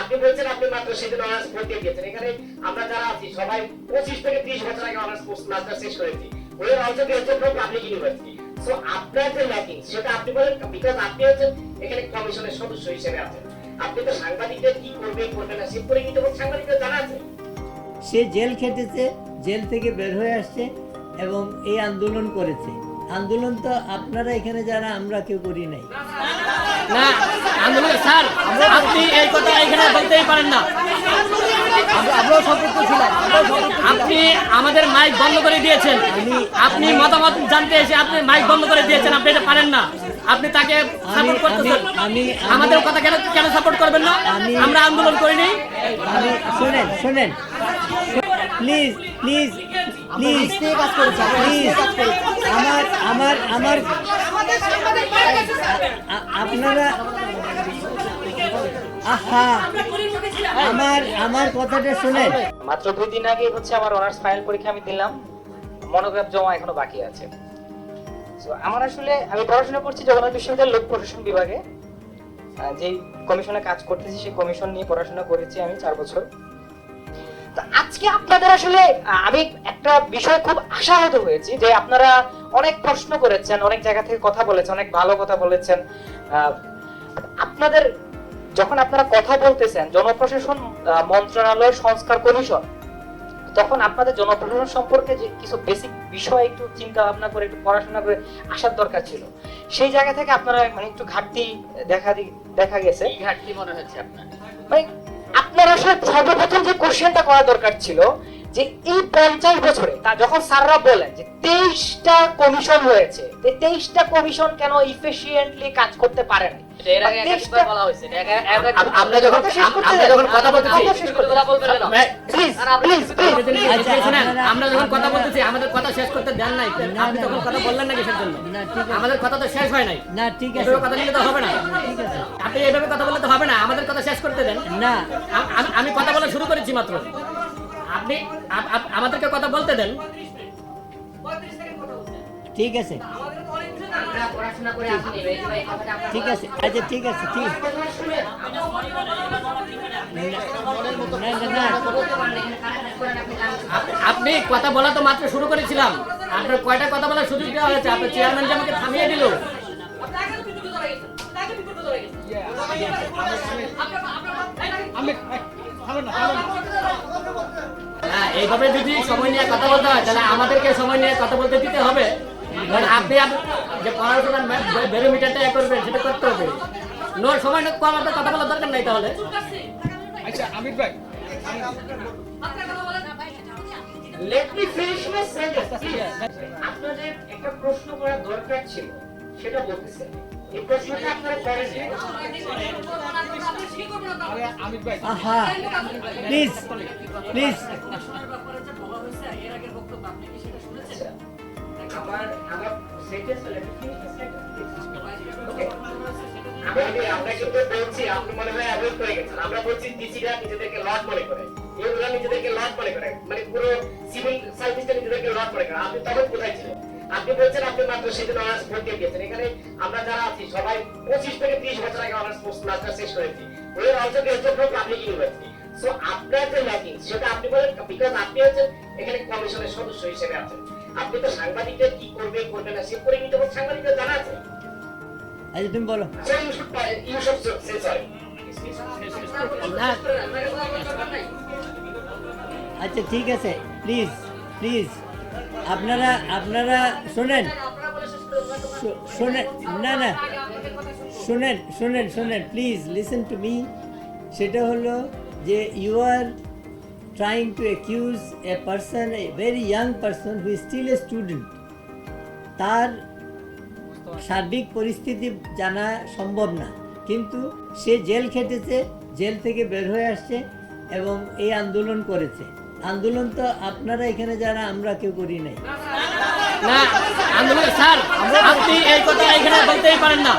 আপনি বলছেন আপনি মাত্র সেদিন অনার্স পড়তে গিয়েছেন এখানে আমরা যারা আছি, সবাই পঁচিশ থেকে ত্রিশ বছর আগে অনার্স মাস্টার শেষ করেছি। ওই পাবলিক ইউনিভার্সিটি সো আপনার যে ল্যাকিং সেটা আপনি বলেন বিকজ আপনি হচ্ছেন এখানে কমিশনের সদস্য হিসেবে আছেন। আপনি তো সাংবাদিকদের কি করবে করবে না, সে পরিচিত সাংবাদিকদের জানা আছে? সে জেল খেটেছে, জেল থেকে বের হয়ে আসছে এবং এই আন্দোলন করেছে। আন্দোলন তো আপনারা এখানে যারা আমরা কেউ করি নাই। না আন্দোলন স্যার আপনি এই কথা এখানে বলতেই পারেন না। আমরাও সম্পৃক্ত ছিলাম। আপনি আমাদের মাইক বন্ধ করে দিয়েছেন। আপনি মতামত জানতে এসে আপনি মাইক বন্ধ করে দিয়েছেন আপনি এটা পারেন না। আপনি তাকে সাপোর্ট করতেছেন। আমি- আমি- আমাদের কথা কেন কেন সাপোর্ট করবেন না? আমি- আমরা আন্দোলন করিনি। শোনেন শোনেন। প্লিজ প্লিজ প্লিজ কাজ করেছি প্লিজ আমার আমার আমার আপনারা আহা আমার আমার কথাটা শোনেন। মাত্র দুই দিন আগে হচ্ছে আমার অনার্স ফাইনাল পরীক্ষা আমি দিলাম। মনোগ্রাফ জমা এখনও বাকি আছে। তো আমার আসলে আমি পড়াশোনা করছি জগন্নাথ বিশ্ববিদ্যালয় লোক প্রশাসন বিভাগে। যেই কমিশনে কাজ করতেছি সেই কমিশন নিয়ে পড়াশোনা করেছি আমি চার বছর। আজকে আপনাদের আসলে আমি একটা বিষয় খুব আশাহত হয়েছি যে আপনারা অনেক প্রশ্ন করেছেন অনেক জায়গা থেকে কথা বলেছেন অনেক ভালো কথা বলেছেন। আপনাদের যখন আপনারা কথা বলতেছেন জনপ্রশাসন মন্ত্রণালয় সংস্কার কমিশন তখন আপনাদের জনপ্রশাসন সম্পর্কে যে কিছু বেসিক বিষয় একটু চিন্তা ভাবনা করে একটু পড়াশোনা করে আসার দরকার ছিল। সেই জায়গা থেকে আপনারা মানে একটু ঘাটতি দেখা দি- দেখা গেছে। ঘাটতি মনে হচ্ছে আপনার? মানে আপনার আসলে সর্বপ্রথম যে কোশ্চেনটা করা দরকার ছিল যে এই পঞ্চাশ বছরে তা যখন স্যাররা বলেন যে তেইশটা কমিশন হয়েছে তেইশটা কমিশন কেন ইফিসিয়েন্টলি কাজ করতে পারে না এর আগে একাধিকবার বলা হয়েছে এর আগে- এর আগে- আপ- আমরা যখন কথা শেষ করতে আমরা যখন কথা বলতেছি কথা শেষ করতে কথা বলবেন কেন? প্লিজ আর আপনি প্লিজ প্লিজ আচ্ছা, শুনেন, আপনারা- আমরা যখন কথা বলতেছি আমাদের কথা শেষ করতে দেন নাই। না, আপনি তখন কথা বললেন না কিসের জন্য আমাদের কথা তো শেষ হয় নাই। না ঠিক আছে। কথা নিলে তো হবে না। আপনি এইভাবে কথা বললে তো হবে না। আমাদের কথা শেষ করতে দেন। না। আমি কথা বলা শুরু করেছি মাত্র। আপনি, আপ- আপ- আমাদেরকে কথা বলতে দেন। ঠিক আছে। ঠিক আছে আচ্ছা ঠিক আছে, ঠিক। আপনি কথা বলা তো মাত্র শুরু করেছিলাম। আপনার কয়টা কথা বলার সুযোগ দেওয়া হয়েছে? আপনার চেয়ারম্যান যে আমাকে থামিয়ে দিল। হ্যাঁ এইভাবে যদি সময় নিয়ে কথা বলতে হয় তাহলে আমাদেরকে সময় নিয়ে কথা বলতে দিতে হবে। কারণ আপনি আপ- যে পড়াশোনার ব্যারোমিটারটা এ করবেন সেটা করতে হবে। নো সময় না কম কথা বলার দরকার নাই তাহলে। Let me finish my sentence আপনাদের একটা প্রশ্ন করার দরকার ছিল সেটা বলতেছেন প্লিজ প্লিজ বলছি আপনি মনে হয় অ্যাভয়েড করে গেছেন আমরা বলছি ডিসিরা নিজেদেরকে লট মনে করে এগুলা নিজেদেরকে লট মনে করে মানে পুরো সিভিল সার্ভিসটা নিজেদেরকে মনে করে আপনি তখন কোথায় ছিলেন আপনি বলছেন আপনি মাত্র সেদিন অনার্স পড়তে গিয়েছেন এখানে আমরা যারা আছি সবাই পঁচিশ থেকে ত্রিশ বছর আগে অনার্স মাস্টার শেষ করেছি। ওই পাবলিক ইউনিভার্সিটি সো আপনার যে ল্যাকিং সেটা আপনি বলেন বিকজ আপনি হচ্ছেন এখানে কমিশনের সদস্য হিসেবে আছেন। আপনি তো সাংবাদিকদের কি করবে করবে না সে পরিমিত সাংবাদিকদের জানা আছে? আচ্ছা তুমি বলো। আচ্ছা ঠিক আছে প্লিজ প্লিজ আপনারা আপনারা শোনেন। শোনেন, না না। শোনেন শোনেন শোনেন প্লিজ লিসেন টু মি সেটা হলো যে you are trying to accuse a person a very young person who still a student তার সার্বিক পরিস্থিতি জানা সম্ভব না। কিন্তু সে জেল খেটেছে, জেল থেকে বের হয়ে আসছে এবং এই আন্দোলন করেছে। আন্দোলন তো আপনারা এখানে যারা আমরা কেউ করি নাই। না আন্দোলন স্যার আপনি এই কথা এখানে বলতেই পারেন না।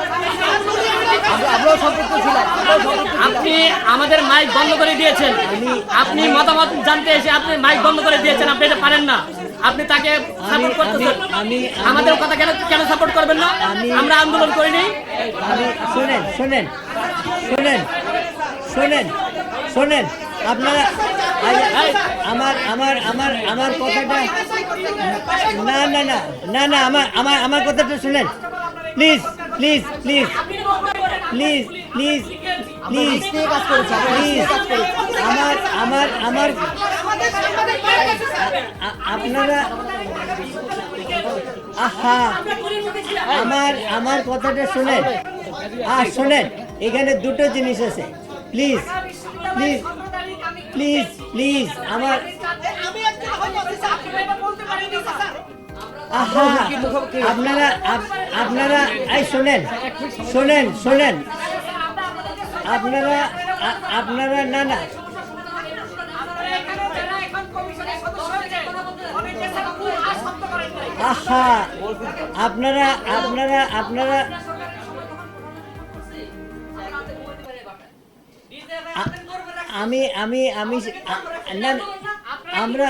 আমরাও ছিলাম। আপনি আমাদের মাইক বন্ধ করে দিয়েছেন। আমি- আপনি মতামত জানতে এসে আপনি মাইক বন্ধ করে দিয়েছেন আপনি এটা পারেন না। আপনি তাকে সাপোর্ট করতেছেন। আমি- আমি- আমাদের কথা কেন কেন সাপোর্ট করবেন না? আমি- আমরা আন্দোলন করিনি। আমি শোনেন শোনেন শোনেন শোনেন শোনেন। আপনারা আমার আমার আমার আমার কথাটা না না না না না, আমার আমার আমার কথাটা শুনেন। Please please please please please please please আমার আমার আমার আপনারা আহা, আমার আমার কথাটা শুনেন। আর শোনেন, এখানে দুটো জিনিস আছে। প্লিজ প্লিজ প্লিজ প্লিজ আমার আহা, আপনারা আপ- আপনারা এই শোনেন শোনেন শোনেন। আপনারা আপনারা না না। আহা, আপনারা আপনারা আপনারা আমি আমি আমি আমরা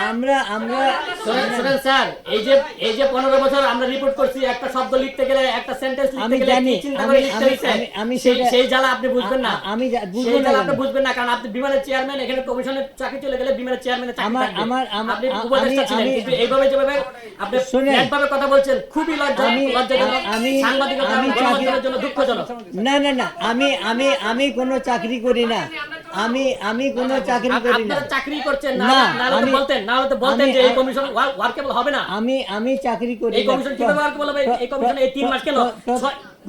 আমরা আমরা শোনেন শোনেন স্যার এই যে এই যে পনেরো বছর আমরা রিপোর্ট করছি একটা শব্দ লিখতে গেলে একটা সেন্টেন্স লিখতে আমি গেলে কি চিন্তা করে লিখতে আমি- আমি- আমি সেই জ্বালা আপনি বুঝবেন না। আমি যা- না আপনি বুঝবেন না কারণ আপনি বিমানের চেয়ারম্যান এখানে কমিশনের চাকরি চলে গেলে বিমানের চেয়ারম্যানের চাকরি থাকবে। আমার- আমার- আপনি উপদেষ্টা ছিলেন কিন্তু এইভাবে যেভাবে আপনি ফ্ল্যাটভাবে কথা বলছেন খুবই লজ্জা লজ্জাজনক। আমি- সাংবাদিকতা আমি গণমাধ্যমের জন্য দুঃখজনক। না না না আমি আমি আমি কোনো চাকরি করি না। আমি আমি কোনো চাকরি করি না। চাকরি করছেন না আমি- বলতেন না হলে তো বলতেন যে এই কমিশন ওয়ার্কেবল হবে না। আমি আমি চাকরি করি এই। কমিশন কীভাবে আর বলবে এই কমিশন এই তিন মাস কেন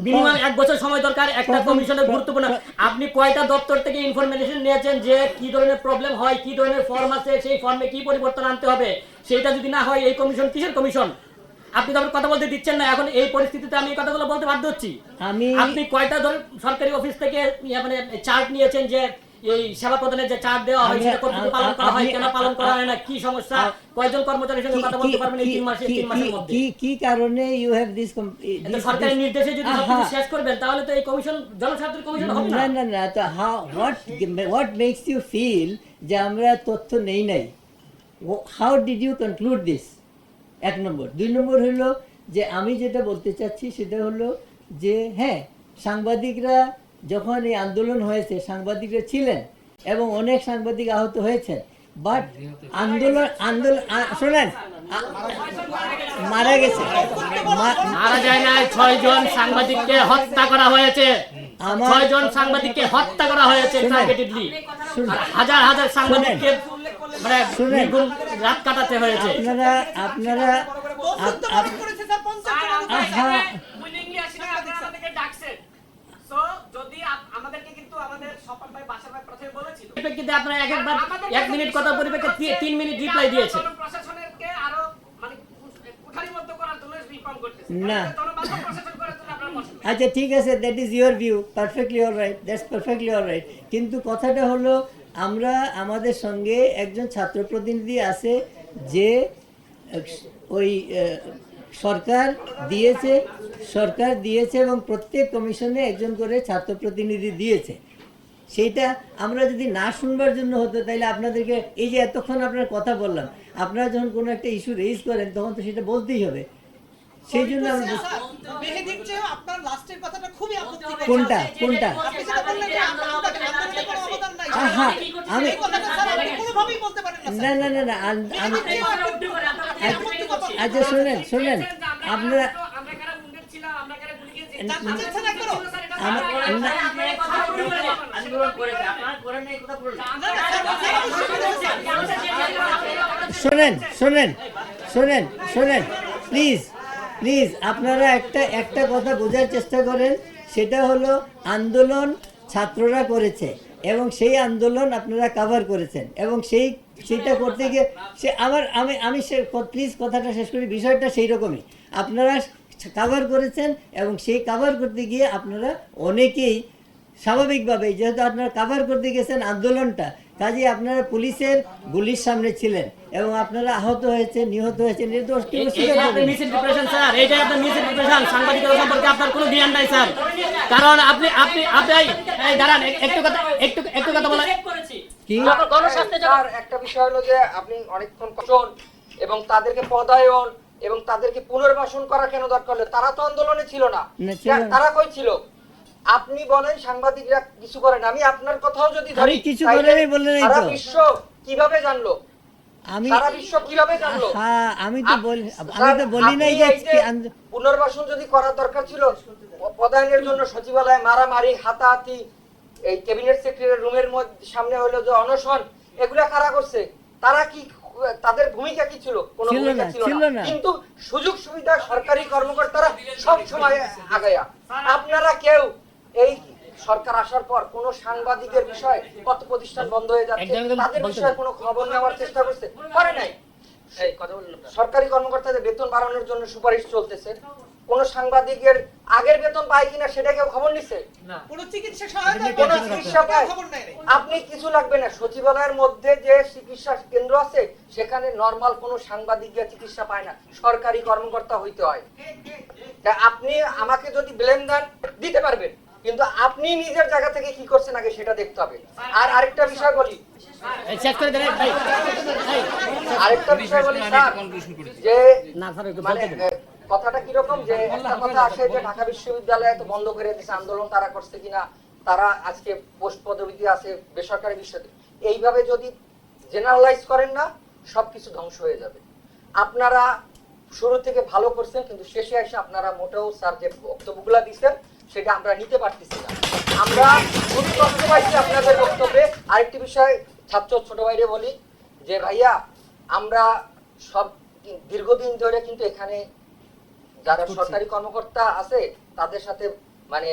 মিনিমাম এক বছর সময় দরকার। একটা কমিশনের গুরুত্বপূর্ণ। আপনি কয়টা দপ্তর থেকে ইনফরমেশন নিয়েছেন যে কি ধরনের প্রবলেম হয় কি ধরনের ফর্ম আছে সেই ফর্মে কি পরিবর্তন আনতে হবে? সেটা যদি না হয় এই কমিশন কিসের কমিশন? আপনি তো কথা বলতে দিচ্ছেন না। এখন এই পরিস্থিতিতে আমি এই কথাগুলো বলতে বাধ্য হচ্ছি। আমি আপনি কয়টা ধরুন সরকারি অফিস থেকে ইয়ে মানে চার্ট নিয়েছেন যে এই সেবা প্রদানের যে চার্ট দেওয়া হয় সেটা কতটুকু পালন করা হয় কেন? পালন করা হয় না? কি সমস্যা? কয়জন কর্মচারীর সঙ্গে কথা বলতে পারবেন এই তিন মাসে তিন মাসের মধ্যে? কি কি কারণে ইউ হ্যাভ দিস এটা সরকারের নির্দেশে যদি। সবকিছু শেষ করবেন তাহলে তো এই কমিশন জনস্বার্থের কমিশন হবে না? না না তো how what what makes you feel যে আমরা তথ্য নেই নাই? How did you conclude this এক নম্বর। দুই নম্বর হলো যে আমি যেটা বলতে চাচ্ছি সেটা হলো যে হ্যাঁ সাংবাদিকরা যখন এই আন্দোলন হয়েছে সাংবাদিকরা ছিলেন এবং অনেক সাংবাদিক আহত হয়েছেন। বাট আন্দোলন আন্দোলন শোনেন মারা গেছে। মারা যায় না ছয় জন সাংবাদিককে হত্যা করা হয়েছে। ছয় জন সাংবাদিককে হত্যা করা হয়েছে টার্গেটেডলি হাজার হাজার সাংবাদিককে মানে রাত কাটাতে হয়েছে। আপনারা আপনারা আপ- আপ- আহা উইলিংলি আসি না আপনি আমাদেরকে ডাকছেন সো যদি আপ- আমাদেরকে কিন্তু আমাদের স্বপন ভাই বাসা ভাই প্রথমে বলেছিল পরিপ্রেক্ষিতে আপনারা এক একবার এক মিনিট কথা পরিপ্রেক্ষিতে তিন মিনিট রিপ্লাই দিয়েছে আরও মানে কুঠারিবদ্ধ করার জন্য রিফর্ম করতেছে। না। আচ্ছা ঠিক আছে that is your view perfectly all right that's perfectly all right কিন্তু কথাটা হলো আমরা আমাদের সঙ্গে একজন ছাত্র প্রতিনিধি আছে যে ওই সরকার দিয়েছে সরকার দিয়েছে এবং প্রত্যেক কমিশনে একজন করে ছাত্র প্রতিনিধি দিয়েছে। সেইটা আমরা যদি না শুনবার জন্য হতো তাহলে আপনাদেরকে এই যে এতক্ষণ আপনার কথা বললাম আপনারা যখন কোনো একটা ইস্যু রেজ করেন তখন তো সেটা বলতেই হবে সেই জন্য কোনটা কোনটা আমি না না না না আচ্ছা শোনেন শোনেন আপনারা শোনেন শোনেন শোনেন শোনেন। প্লিজ প্লিজ, আপনারা একটা একটা কথা বোঝার চেষ্টা করেন। সেটা হলো আন্দোলন ছাত্ররা করেছে এবং সেই আন্দোলন আপনারা কাভার করেছেন। এবং সেই, সেটা করতে গিয়ে সে আমার, আমি আমি সে প্লিজ কথাটা শেষ করি, বিষয়টা সেই রকমই। আপনারা কাভার করেছেন এবং সেই কাভার করতে গিয়ে আপনারা অনেকেই স্বাভাবিকভাবে যেহেতু আপনারা কাভার করতে গেছেন আন্দোলনটা কাজে আপনারা পুলিশের গুলির সামনে ছিলেন এবং আপনারা আহত হয়েছেন নিহত এইটাই আপনার সাংবাদিকতা সম্পর্কে আপনার কোনো জ্ঞান নাই স্যার কারণ আপনি আপনি আপনি এই- দাঁড়ান একটু কথা একটু একটু কথা বলা কি? আর একটা বিষয় হলো যে আপনি অনেকক্ষণ কষণ এবং তাদেরকে পদায়ন এবং তাদেরকে পুনর্বাসন করা কেন দরকার হলো? তারা তো আন্দোলনে ছিল না। না, ছিল না। তারা কই ছিল? আপনি বলেন সাংবাদিকরা কিছু করেন। আমি আপনার কথাও যদি ধরি কিছু বললেন এই সারা তো। বিশ্ব কীভাবে জানলো? আমি সারা বিশ্ব কীভাবে জানলো? হ্যাঁ আমি তো বলি আমি তো বলি নাই যে পুনর্বাসন যদি করার দরকার ছিল পদায়নের জন্য সচিবালয়ে মারামারি হাতাহাতি এই ক্যাবিনেট সেক্রেটারি রুমের মধ্যে সামনে হলো যে অনশন এগুলা কারা করছে? তারা কি তাদের ভূমিকা কি ছিল? কোনো ভূমিকা ছিল না। কিন্তু সুযোগ সুবিধা সরকারি কর্মকর্তারা সব সময় আগায়া। আপনারা কেউ এই সরকার আসার পর কোন সাংবাদিকের বিষয় কত প্রতিষ্ঠান বন্ধ হয়ে যাচ্ছে তাদের বিষয়ে। কোনো খবর নেওয়ার চেষ্টা করছে? করে নাই। সরকারি কর্মকর্তাদের বেতন বাড়ানোর জন্য সুপারিশ চলতেছে। কোন সাংবাদিকের আগের বেতন পায় কিনা সেটা কেউ খবর নিচ্ছে কোনো চিকিৎসা সহায়তা কোনো চিকিৎসা পায়? খবর নেয় নাই। আপনি কিছু লাগবে না। সচিবালয়ের মধ্যে যে চিকিৎসা কেন্দ্র আছে সেখানে নর্মাল কোনো সাংবাদিকরা চিকিৎসা পায় না। সরকারি কর্মকর্তা হইতে হয়। তা আপনি আমাকে যদি ব্লেম দেন দিতে পারবেন। কিন্তু আপনি নিজের জায়গা থেকে কি করছেন আগে সেটা দেখতে হবে। আর আরেকটা বিষয় বলি। এই শেষ করে দেন এই, ভাই। এই, আরেকটা বিষয় বলি যে মানে কথাটা কীরকম যে একটা কথা আসে যে ঢাকা বিশ্ববিদ্যালয় তো বন্ধ করে দিয়েছে আন্দোলন তারা করছে কিনা তারা আজকে পোস্ট পদবিতে আছে বেসরকারি বিষয়ে এইভাবে যদি জেনারেলাইজ করেন না সবকিছু ধ্বংস হয়ে যাবে। আপনারা শুরু থেকে ভালো করছেন কিন্তু শেষে এসে আপনারা মোটেও স্যার যে বক্তব্যগুলো দিচ্ছেন সেটা আমরা নিতে পারতেছি না। আমরা খুবই কষ্ট পাইছি আপনাদের বক্তব্যে আরেকটি বিষয় ছাত্র ছোট ভাইরে বলি যে ভাইয়া আমরা সব দীর্ঘদিন ধরে কিন্তু এখানে যারা সরকারি কর্মকর্তা আছে তাদের সাথে মানে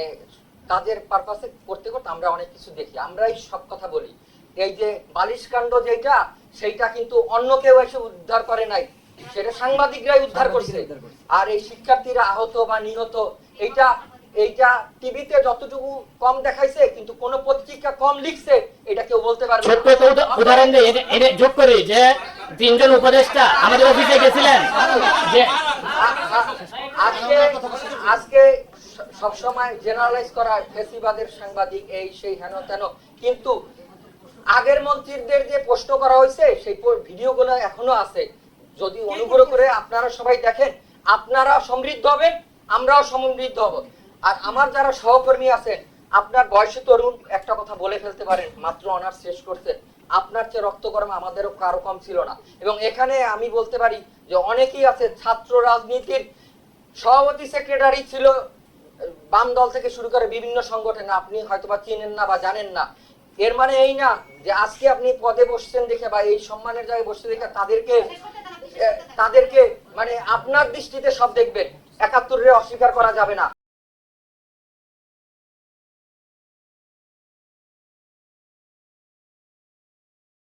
কাজের পারপাসে করতে করতে আমরা অনেক কিছু দেখি। আমরাই সব কথা বলি। এই যে বালিশ কাণ্ড যেটা সেইটা কিন্তু অন্য কেউ এসে উদ্ধার করে নাই। সেটা সাংবাদিকরাই উদ্ধার করছে। আর এই শিক্ষার্থীরা আহত বা নিহত এইটা এইটা টিভিতে যতটুকু কম দেখাইছে কিন্তু কোন পত্রিকা কম লিখছে এটা কেউ বলতে পারবে ছোট্ট একটা উদাহরণ এটা- এটা যোগ করি যে তিনজন উপদেষ্টা আমাদের অফিসে গেছিলেন যে আজকে আজকে সব সময় জেনারেলাইজ করা ফেসিবাদের সাংবাদিক এই সেই হেন তেন। কিন্তু আগের মন্ত্রীদের যে প্রশ্ন করা হয়েছে সেই ভিডিওগুলো এখনও আছে। যদি অনুগ্রহ করে আপনারা সবাই দেখেন আপনারা সমৃদ্ধ হবেন আমরাও সমৃদ্ধ হব। আর আমার যারা সহকর্মী আছেন, আপনার বয়সী তরুণ, একটা কথা বলে ফেলতে পারেন, মাত্র অনার্স শেষ করছেন আপনার চেয়ে রক্ত গরম আমাদেরও কারও কম ছিল না। এবং এখানে আমি বলতে পারি যে অনেকেই আছে, ছাত্র রাজনীতির সভাপতি সেক্রেটারি ছিল, বাম দল থেকে শুরু করে বিভিন্ন সংগঠনে, আপনি হয়তোবা চিনেন না বা জানেন না। এর মানে এই না যে আজকে আপনি পদে বসছেন দেখে বা এই সম্মানের জায়গায় বসতে দেখে তাদেরকে তাদেরকে মানে আপনার দৃষ্টিতে সব দেখবেন একাত্তরে অস্বীকার করা যাবে না।